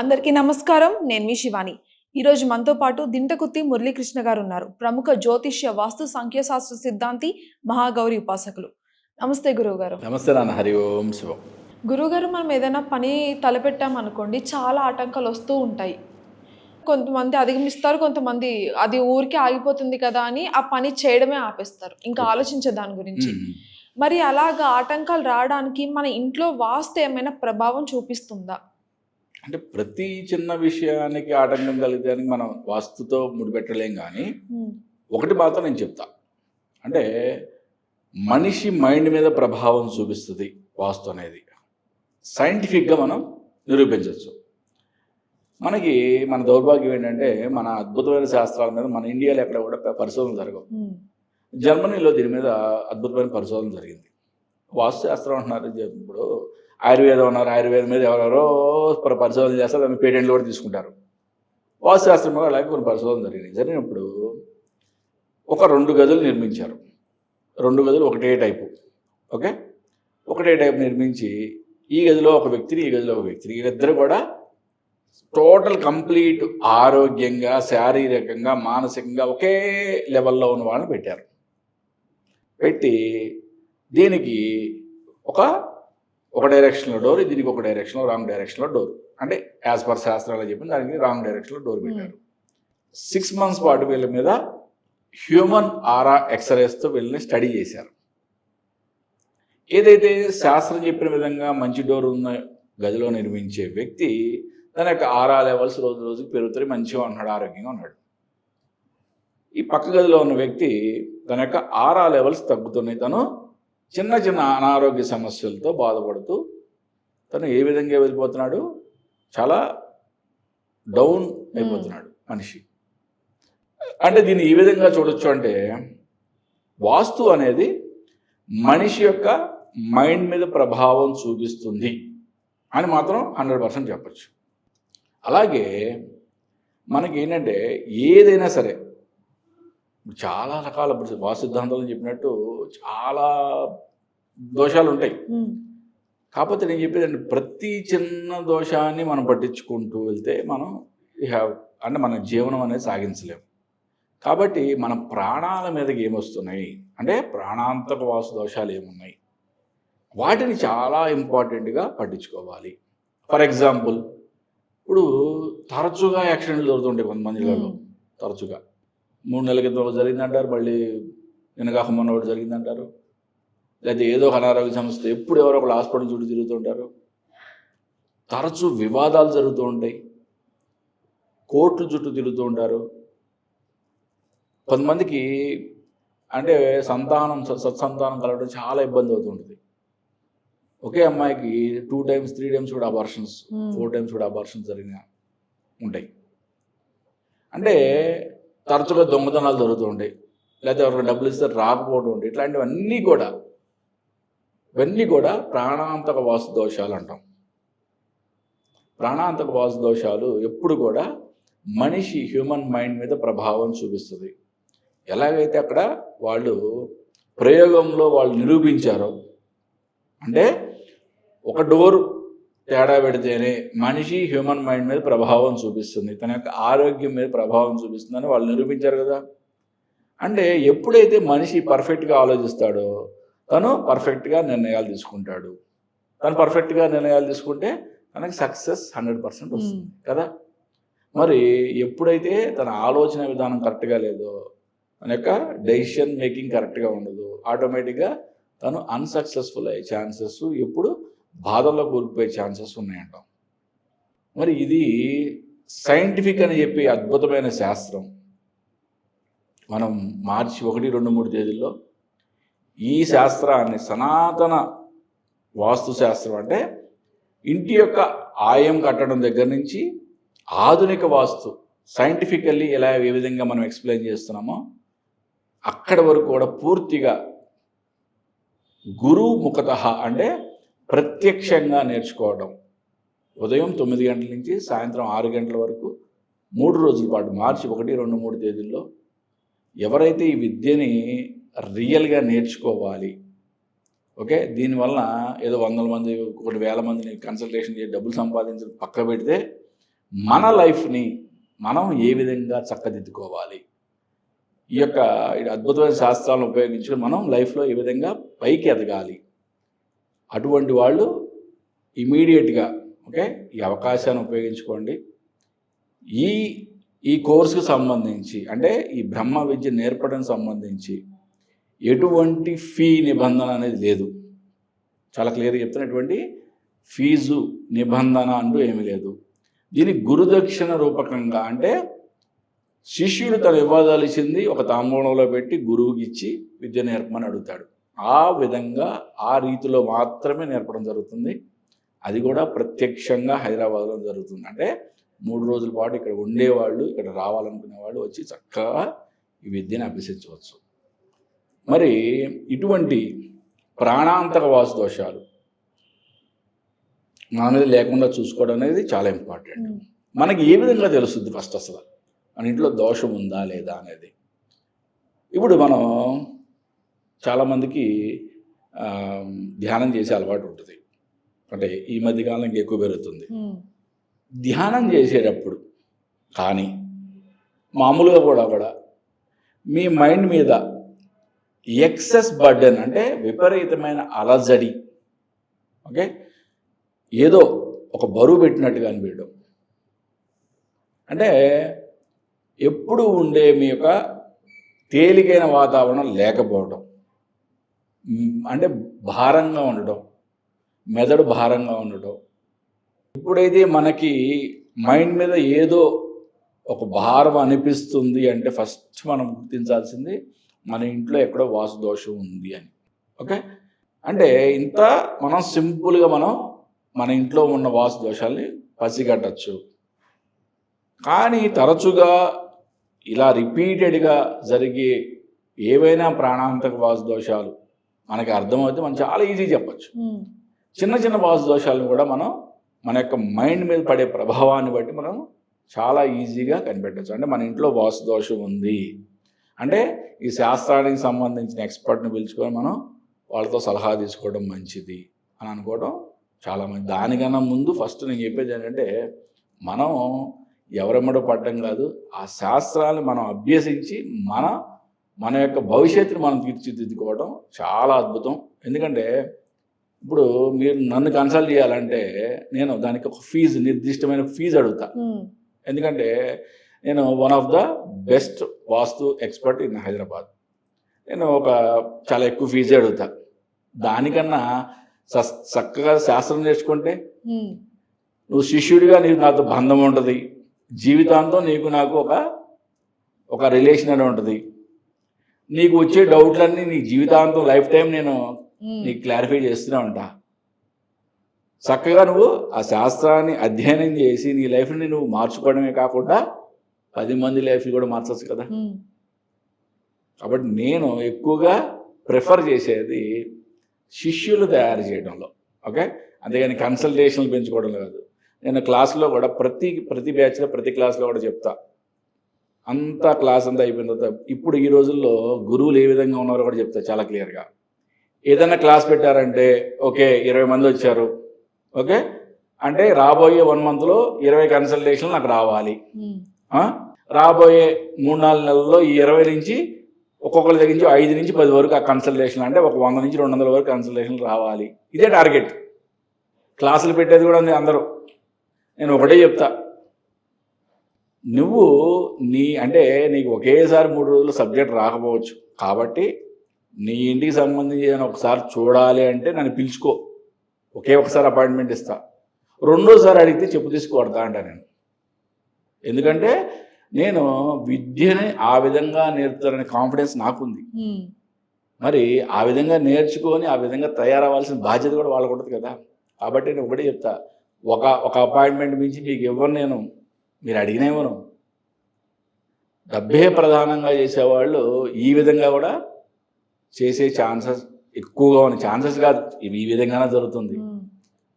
అందరికీ నమస్కారం. నేను మీ శివాని. ఈరోజు మనతో పాటు దింటకుత్తి మురళీకృష్ణ గారు ఉన్నారు ప్రముఖ జ్యోతిష్య వాస్తు సంఖ్యాశాస్త్ర సిద్ధాంతి మహాగౌరి ఉపాసకులు. నమస్తే గురువు గారు నమస్తే నాన్న హరి ఓం శివం. గురువుగారు మనం ఏదైనా పని తలపెట్టామనుకోండి చాలా ఆటంకాలు వస్తూ ఉంటాయి. కొంతమంది అధిగమిస్తారు కొంతమంది అది ఊరికే ఆగిపోతుంది కదా అని ఆ పని చేయడమే ఆపేస్తారు. ఇంకా ఆలోచించే దాని గురించి. మరి అలాగా ఆటంకాలు రావడానికి మన ఇంట్లో వాస్తు ఏమైనా ప్రభావం చూపిస్తుందా? అంటే ప్రతి చిన్న విషయానికి ఆటంకం కలిగడానికి మనం వాస్తుతో ముడిపెట్టలేం కానీ ఒకటి మాత్రం నేను చెప్తా. అంటే మనిషి మైండ్ మీద ప్రభావం చూపిస్తుంది వాస్తు అనేది. సైంటిఫిక్గా మనం నిరూపించవచ్చు మనకి మన దౌర్భాగ్యం ఏంటంటే మన అద్భుతమైన శాస్త్రాల మీద మన ఇండియాలో ఎక్కడ కూడా పరిశోధన జరగవు. జర్మనీలో దీని మీద అద్భుతమైన పరిశోధన జరిగింది. వాస్తు శాస్త్రం అంటున్నారు ఇప్పుడు ఆయుర్వేదం ఉన్నారు ఆయుర్వేదం మీద ఎవరెవరో పరిశోధన చేస్తారు దాన్ని పేటెంట్లు కూడా తీసుకుంటారు. వాస్తు కూడా అలాగే కొన్ని పరిశోధన జరిగినాయి. జరిగినప్పుడు ఒక రెండు గదులు నిర్మించారు. రెండు గదులు ఒకటే టైపు. ఓకే? ఒకటే టైపు నిర్మించి ఈ గదిలో ఒక వ్యక్తిని ఈ గదిలో ఒక వ్యక్తిని వీళ్ళిద్దరు కూడా టోటల్ కంప్లీట్ ఆరోగ్యంగా శారీరకంగా మానసికంగా ఒకే లెవెల్లో ఉన్న వాళ్ళని పెట్టారు. పెట్టి దీనికి ఒక ఒక డైరెక్షన్లో డోర్ దీనికి ఒక డైరెక్షన్లో రాంగ్ డైరెక్షన్లో డోర్ అంటే యాజ్ పర్ శాస్త్రాలు చెప్పిన దానికి రాంగ్ డైరెక్షన్లో డోర్ పెట్టారు. సిక్స్ మంత్స్ పాటు వీళ్ళ మీద హ్యూమన్ ఆరా ఎక్స్రేస్తో వీళ్ళని స్టడీ చేశారు. ఏదైతే శాస్త్రం చెప్పిన విధంగా మంచి డోర్ ఉన్న గదిలో నిర్మించే వ్యక్తి తన యొక్క ఆరా లెవెల్స్ రోజు రోజుకి పెరుగుతాయి మంచిగా ఉన్నాడు ఆరోగ్యంగా ఉన్నాడు. ఈ పక్క గదిలో ఉన్న వ్యక్తి తన యొక్క ఆరా లెవెల్స్ తగ్గుతున్నాయి. తను చిన్న చిన్న అనారోగ్య సమస్యలతో బాధపడుతూ తను ఏ విధంగా వెళ్ళిపోతున్నాడు? చాలా డౌన్ అయిపోతున్నాడు మనిషి. అంటే దీన్ని ఈ విధంగా చూడొచ్చు అంటే వాస్తు అనేది మనిషి యొక్క మైండ్ మీద ప్రభావం చూపిస్తుంది అని మాత్రం హండ్రెడ్ పర్సెంట్ చెప్పచ్చు. అలాగే మనకి ఏంటంటే ఏదైనా సరే చాలా రకాల ఇప్పుడు వాస్తు సిద్ధాంతాలు చెప్పినట్టు చాలా దోషాలు ఉంటాయి కాకపోతే నేను చెప్పేది అంటే ప్రతి చిన్న దోషాన్ని మనం పట్టించుకుంటూ వెళ్తే మనం హ్యావ్ అంటే మన జీవనం అనేది సాగించలేము కాబట్టి మన ప్రాణాల మీదకి ఏమొస్తున్నాయి? అంటే ప్రాణాంతక వాసు దోషాలు ఏమున్నాయి? వాటిని చాలా ఇంపార్టెంట్గా పట్టించుకోవాలి. ఫర్ ఎగ్జాంపుల్ ఇప్పుడు తరచుగా యాక్సిడెంట్లు జరుగుతుంటాయి కొంతమందిలో తరచుగా. మూడు నెలల క్రితం ఒకటి జరిగిందంటారు మళ్ళీ నిన్నగాక మొన్న ఒకటి జరిగిందంటారు. లేదా ఏదో ఒక అనారోగ్య సమస్య ఎప్పుడు ఎవరో ఒకళ్ళు హాస్పిటల్ చుట్టూ తిరుగుతుంటారు. తరచూ వివాదాలు జరుగుతూ ఉంటాయి. కోర్టుల చుట్టూ తిరుగుతూ ఉంటారు. కొంతమందికి అంటే సంతానం సత్సంతానం కలగడం చాలా ఇబ్బంది అవుతుంటుంది. ఒకే అమ్మాయికి టూ టైమ్స్ త్రీ టైమ్స్ కూడా అబార్షన్స్ ఫోర్ టైమ్స్ కూడా అబార్షన్స్ జరిగిన ఉంటాయి. అంటే తరచుగా దొంగతనాలు దొరుకుతూ ఉంటాయి. లేకపోతే ఎవరికి డబ్బులు ఇస్తే రాకపోవడం ఉండే ఇట్లాంటివన్నీ కూడా ఇవన్నీ కూడా ప్రాణాంతక వాసు దోషాలు అంటాం. ప్రాణాంతక వాసు దోషాలు ఎప్పుడు కూడా మనిషి హ్యూమన్ మైండ్ మీద ప్రభావం చూపిస్తుంది. ఎలాగైతే అక్కడ వాళ్ళు ప్రయోగంలో వాళ్ళు నిరూపించారో అంటే ఒక డోర్ తేడా పెడితేనే మనిషి హ్యూమన్ మైండ్ మీద ప్రభావం చూపిస్తుంది. తన యొక్క ఆరోగ్యం మీద ప్రభావం చూపిస్తుందని వాళ్ళు నిరూపించారు కదా. అంటే ఎప్పుడైతే మనిషి పర్ఫెక్ట్గా ఆలోచిస్తాడో తను పర్ఫెక్ట్గా నిర్ణయాలు తీసుకుంటాడు. తను పర్ఫెక్ట్గా నిర్ణయాలు తీసుకుంటే తనకి సక్సెస్ హండ్రెడ్ పర్సెంట్ వస్తుంది కదా. మరి ఎప్పుడైతే తన ఆలోచన విధానం కరెక్ట్గా లేదో తన యొక్క డెసిషన్ మేకింగ్ కరెక్ట్గా ఉండదు ఆటోమేటిక్గా తను అన్సక్సెస్ఫుల్ అయ్యే ఛాన్సెస్ ఎప్పుడు బాధల్లో కూరుకుపోయే ఛాన్సెస్ ఉన్నాయంట. మరి ఇది సైంటిఫిక్ అని చెప్పి అద్భుతమైన శాస్త్రం. మనం మార్చి ఒకటి రెండు మూడు తేదీల్లో ఈ శాస్త్రాన్ని సనాతన వాస్తు శాస్త్రం అంటే ఇంటి యొక్క ఆయం కట్టడం దగ్గర నుంచి ఆధునిక వాస్తు సైంటిఫికల్లీ ఎలా ఏ విధంగా మనం ఎక్స్ప్లెయిన్ చేస్తున్నామో అక్కడి వరకు కూడా పూర్తిగా గురువు ముఖత అంటే ప్రత్యక్షంగా నేర్చుకోవడం. ఉదయం తొమ్మిది గంటల నుంచి సాయంత్రం ఆరు గంటల వరకు మూడు రోజుల పాటు మార్చి ఒకటి రెండు మూడు తేదీల్లో ఎవరైతే ఈ విద్యని రియల్గా నేర్చుకోవాలి ఓకే? దీనివల్ల ఏదో వందల మంది ఒకటి వేల మందిని కన్సల్టేషన్ చేసి డబ్బులు సంపాదించడం పక్క పెడితే మన లైఫ్ని మనం ఏ విధంగా చక్కదిద్దుకోవాలి? ఈ యొక్క ఈ అద్భుతమైన శాస్త్రాలను ఉపయోగించుకొని మనం లైఫ్లో ఏ విధంగా పైకి ఎదగాలి అటువంటి వాళ్ళు ఇమీడియట్గా ఓకే? ఈ అవకాశాన్ని ఉపయోగించుకోండి. ఈ ఈ కోర్సుకు సంబంధించి అంటే ఈ బ్రహ్మ విద్య నేర్పడం సంబంధించి ఎటువంటి ఫీ నిబంధన అనేది లేదు. చాలా క్లియర్గా చెప్తున్నటువంటి ఫీజు నిబంధన అంటూ ఏమీ లేదు. దీని గురుదక్షిణ రూపకంగా అంటే శిష్యుడు తను ఇవ్వదలిచింది ఒక తాంబూలంలో పెట్టి గురువుకి ఇచ్చి విద్య నేర్పమని అడుగుతాడు. ఆ విధంగా ఆ రీతిలో మాత్రమే నేర్పడం జరుగుతుంది. అది కూడా ప్రత్యక్షంగా హైదరాబాద్లో జరుగుతుంది. అంటే మూడు రోజుల పాటు ఇక్కడ ఉండేవాళ్ళు ఇక్కడ రావాలనుకునే వాళ్ళు వచ్చి చక్కగా ఈ విద్యను అభ్యసించవచ్చు. మరి ఇటువంటి ప్రాణాంతక వాసు దోషాలు మన మీద లేకుండా చూసుకోవడం అనేది చాలా ఇంపార్టెంట్. మనకి ఏ విధంగా తెలుస్తుంది ఫస్ట్ అసలు? మన ఇంట్లో దోషం ఉందా లేదా అనేది. ఇప్పుడు మనం చాలామందికి ధ్యానం చేసే అలవాటు ఉంటుంది. అంటే ఈ మధ్యకాలం ఇంకా ఎక్కువ పెరుగుతుంది. ధ్యానం చేసేటప్పుడు కానీ మామూలుగా కూడా కూడా మీ మైండ్ మీద ఎక్సెస్ బర్డెన్ అంటే విపరీతమైన అలజడి ఓకే? ఏదో ఒక బరువు పెట్టినట్టుగా అనిపించడం. అంటే ఎప్పుడు ఉండే మీ యొక్క తేలికైన వాతావరణం లేకపోవడం. అంటే భారంగా ఉండడం మెదడు భారంగా ఉండడం. ఎప్పుడైతే మనకి మైండ్ మీద ఏదో ఒక భారం అనిపిస్తుంది అంటే ఫస్ట్ మనం గుర్తించాల్సింది మన ఇంట్లో ఎక్కడో వాసు దోషం ఉంది అని. ఓకే? అంటే ఇంత మనం సింపుల్గా మనం మన ఇంట్లో ఉన్న వాసు దోషాల్ని పసిగట్టచ్చు. కానీ తరచుగా ఇలా రిపీటెడ్గా జరిగే ఏవైనా ప్రాణాంతక వాసు దోషాలు మనకి అర్థమవుతే మనం చాలా ఈజీ చెప్పచ్చు. చిన్న చిన్న వాసు దోషాలను కూడా మనం మన యొక్క మైండ్ మీద పడే ప్రభావాన్ని బట్టి మనం చాలా ఈజీగా కనిపెట్టచ్చు. అంటే మన ఇంట్లో వాసు దోషం ఉంది. అంటే ఈ శాస్త్రానికి సంబంధించిన ఎక్స్పర్ట్ని పిలుచుకొని మనం వాళ్ళతో సలహా తీసుకోవడం మంచిది అని అనుకోవడం చాలా మంచి దానికన్నా ముందు ఫస్ట్ నేను చెప్పేది ఏంటంటే మనం ఎవరెమ్మడో పడ్డం కాదు ఆ శాస్త్రాన్ని మనం అభ్యసించి మన మన యొక్క భవిష్యత్తుని మనం తీర్చిదిద్దుకోవడం చాలా అద్భుతం. ఎందుకంటే ఇప్పుడు మీరు నన్ను కన్సల్ట్ చేయాలంటే నేను దానికి ఒక ఫీజు నిర్దిష్టమైన ఫీజు అడుగుతా. ఉమ్, ఎందుకంటే నేను one of the best vastu expert in Hyderabad. నేను ఒక చాలా ఎక్కువ ఫీజు అడుగుతా. దానికన్నా చక్కగా శాస్త్రం నేర్చుకుంటే ఉమ్, నువ్వు శిష్యుడిగా నీకు నాతో బంధం ఉంటుంది. జీవితాంతం నీకు నాకు ఒక ఒక రిలేషన్ అని ఉంటుంది. నీకు వచ్చే డౌట్లన్నీ నీ జీవితాంతం లైఫ్ టైం నేను నీకు క్లారిఫై చేస్తూనే ఉంటా చక్కగా నువ్వు ఆ శాస్త్రాన్ని అధ్యయనం చేసి నీ లైఫ్ని నువ్వు మార్చుకోవడమే కాకుండా పది మంది లైఫ్ కూడా మార్చచ్చు కదా. కాబట్టి నేను ఎక్కువగా ప్రిఫర్ చేసేది శిష్యులు తయారు చేయడంలో. ఓకే? అంతేగాని కన్సల్టేషన్లు పెంచుకోవడంలో కాదు. నేను క్లాస్లో కూడా ప్రతి ప్రతి బ్యాచ్లో ప్రతి క్లాస్లో కూడా చెప్తా. అంతా క్లాస్ అంతా అయిపోయిన తర్వాత ఇప్పుడు ఈ రోజుల్లో గురువులు ఏ విధంగా ఉన్నారో కూడా చెప్తా చాలా క్లియర్గా ఏదైనా క్లాస్ పెట్టారంటే ఓకే ఇరవై మంది వచ్చారు. ఓకే? అంటే రాబోయే వన్ మంత్లో ఇరవై కన్సల్టేషన్లు నాకు రావాలి. రాబోయే మూడు నాలుగు నెలల్లో ఈ ఇరవై నుంచి ఒక్కొక్కరి దగ్గర నుంచి ఐదు నుంచి పది వరకు ఆ కన్సల్టేషన్ అంటే ఒక వంద నుంచి రెండు వందల వరకు కన్సల్టేషన్లు రావాలి. ఇదే టార్గెట్ క్లాసులు పెట్టేది కూడా ఉంది అందరూ. నేను ఒకటే చెప్తా. నువ్వు నీ అంటే నీకు ఒకేసారి మూడు రోజులు సబ్జెక్ట్ రాకపోవచ్చు. కాబట్టి నీ ఇంటికి సంబంధించి ఏదైనా ఒకసారి చూడాలి అంటే నన్ను పిలుచుకో. ఒకే ఒకసారి అపాయింట్మెంట్ ఇస్తా. రెండోసారి అడిగితే చెప్పు తీసుకొడతా అంట నేను. ఎందుకంటే నేను విద్యని ఆ విధంగా నేర్పుతారనే కాన్ఫిడెన్స్ నాకుంది. మరి ఆ విధంగా నేర్చుకొని ఆ విధంగా తయారవ్వాల్సిన బాధ్యత కూడా వాళ్ళకు ఉంటుంది కదా. కాబట్టి నేను ఒకటే చెప్తా. ఒక ఒక అపాయింట్మెంట్ మించి మీకు ఇవ్వను నేను. మీరు అడిగినా ఇవ్వను. డబ్బే ప్రధానంగా చేసేవాళ్ళు ఈ విధంగా కూడా చేసే ఛాన్సెస్ ఎక్కువగా ఉన్న ఛాన్సెస్ కాదు. ఇవి ఈ విధంగానే జరుగుతుంది.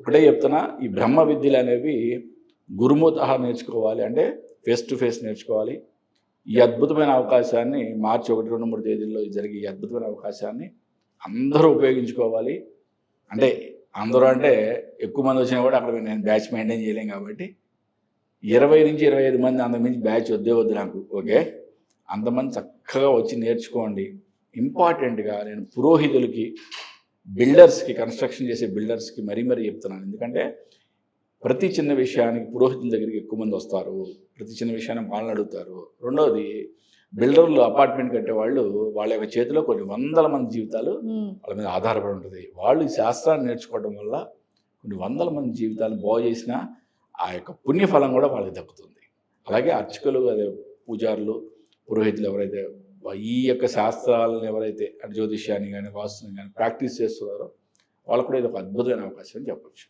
ఒకటే చెప్తున్నా ఈ బ్రహ్మ విద్యలు అనేవి గురుముత నేర్చుకోవాలి అంటే ఫేస్ టు ఫేస్ నేర్చుకోవాలి. ఈ అద్భుతమైన అవకాశాన్ని మార్చి ఒకటి రెండు మూడు తేదీల్లో జరిగే ఈ అద్భుతమైన అవకాశాన్ని అందరూ ఉపయోగించుకోవాలి. అంటే అందరూ అంటే ఎక్కువ మంది వచ్చినా కూడా అక్కడ నేను బ్యాచ్ మెయింటైన్ చేయలేం కాబట్టి ఇరవై నుంచి ఇరవై ఐదు మంది అంతకుమించి బ్యాచ్ వద్దే వద్దు నాకు ఓకే? అంతమంది చక్కగా వచ్చి నేర్చుకోండి. ఇంపార్టెంట్గా నేను పురోహితులకి బిల్డర్స్కి కన్స్ట్రక్షన్ చేసే బిల్డర్స్కి మరీ మరీ చెప్తున్నాను. ఎందుకంటే ప్రతి చిన్న విషయానికి పురోహితుల దగ్గరికి ఎక్కువ మంది వస్తారు. ప్రతి చిన్న విషయాన్ని వాళ్ళని అడుగుతారు. రెండవది బిల్డర్లు అపార్ట్మెంట్ కట్టే వాళ్ళు వాళ్ళ యొక్క చేతిలో కొన్ని వందల మంది జీవితాలు వాళ్ళ మీద ఆధారపడి ఉంటుంది. వాళ్ళు ఈ శాస్త్రాన్ని నేర్చుకోవడం వల్ల కొన్ని వందల మంది జీవితాలను బాగు చేసిన ఆ యొక్క పుణ్యఫలం కూడా వాళ్ళకి దక్కుతుంది. అలాగే అర్చకులు అదే పూజారులు పురోహితులు ఎవరైతే ఈ యొక్క శాస్త్రాలను ఎవరైతే అంటే జ్యోతిష్యాన్ని కానీ వాస్తుని కానీ ప్రాక్టీస్ చేస్తున్నారో వాళ్ళకు కూడా ఇది ఒక అద్భుతమైన అవకాశం అని చెప్పొచ్చు.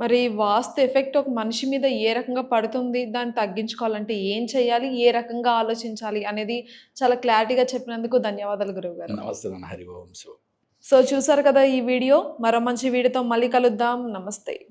మరి వాస్తు ఎఫెక్ట్ ఒక మనిషి మీద ఏ రకంగా పడుతుంది? దాన్ని తగ్గించుకోవాలంటే ఏం చేయాలి? ఏ రకంగా ఆలోచించాలి? అనేది చాలా క్లారిటీగా చెప్పినందుకు ధన్యవాదాలు గురువు గారు. నమస్తే నాన్న సో చూసారు కదా ఈ వీడియో. మరో మంచి వీడియోతో మళ్ళీ కలుద్దాం. నమస్తే.